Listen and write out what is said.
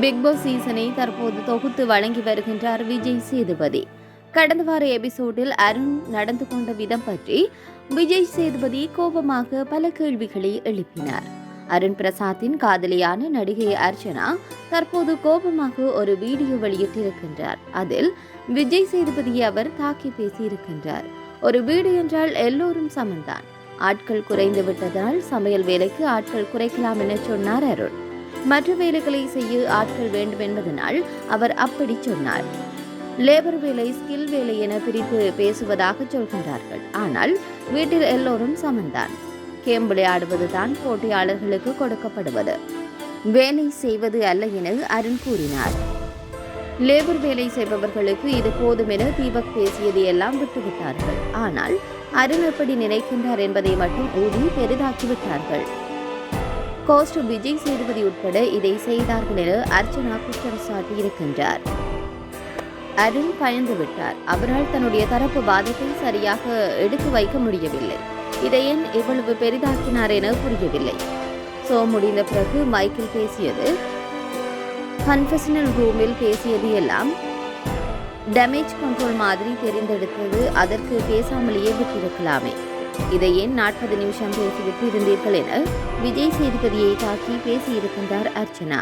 Big pass சீசனை தற்போது தொகுத்து வழங்கி வருகின்றார் விஜய் சேதுபதி. கடந்த வார எபிசோடில் அருண் நடந்து கொண்ட விதம் பற்றி விஜய் சேதுபதி கோபமாக பல கேள்விகளை எழுப்பினார். அருண் பிரசாத்தின் காதலியான நடிகை அர்ச்சனா தற்போது கோபமாக ஒரு வீடியோ வெளியிட்டிருக்கின்றார். அதில் விஜய் சேதுபதியை அவர் தாக்கி பேசியிருக்கின்றார். ஒரு வீடு என்றால் எல்லோரும் சமந்தான். ஆட்கள் குறைந்து விட்டதால் சமையல் வேலைக்கு ஆட்கள் குறைக்கலாம் என சொன்னார் அருண். மற்ற வேலைகளை செய்ய ஆட்கள் வேண்டும் என்பதனால் அவர் அப்படி சொன்னார். லேபர் வேலை ஸ்கில் வேலை என பிரித்து பேசுவதாக சொல்கின்றார்கள். ஆனால் வீட்டில் எல்லோரும் சமந்தான். கேம் விளையாடுவதுதான் போட்டியாளர்களுக்கு கொடுக்கப்படுவது. வேலை செய்வது அல்ல என அருண் கூறினார். லேபர் வேலை செய்பவர்களுக்கு இது போதும் என தீபக் பேசியது எல்லாம் விட்டுவிட்டார்கள். ஆனால் அருண் எப்படி நினைக்கின்றார் என்பதை மட்டும் ஊதி பெரிதாக்கிவிட்டார்கள். கோஸ்ட் விஜய் சேதுபதி உட்பட இதை செய்தார்கள் என அர்ச்சனா குற்றம் சாட்டியிருக்கின்றார் அருண் பயந்து விட்டார். அவரால் தன்னுடைய தரப்பு வாதத்தை சரியாக எடுத்து வைக்க முடியவில்லை. இதை ஏன் இவ்வளவு பெரிதாக்கினார் என புரியவில்லை. சோ முடிந்த பிறகு மைக்கில் பேசியது கன்ஃபெஷனல் ரூமில் பேசியது எல்லாம் டேமேஜ் கண்ட்ரோல் மாதிரி தெரிந்தெடுத்தது அதற்கு பேசாமலேயே விட்டிருக்கலாமே. இதை ஏன் நாற்பது நிமிஷம் பேசிவிட்டு இருந்தீர்கள் என விஜய் சேதுபதியை தாக்கி பேசியிருக்கின்றார் அர்ச்சனா.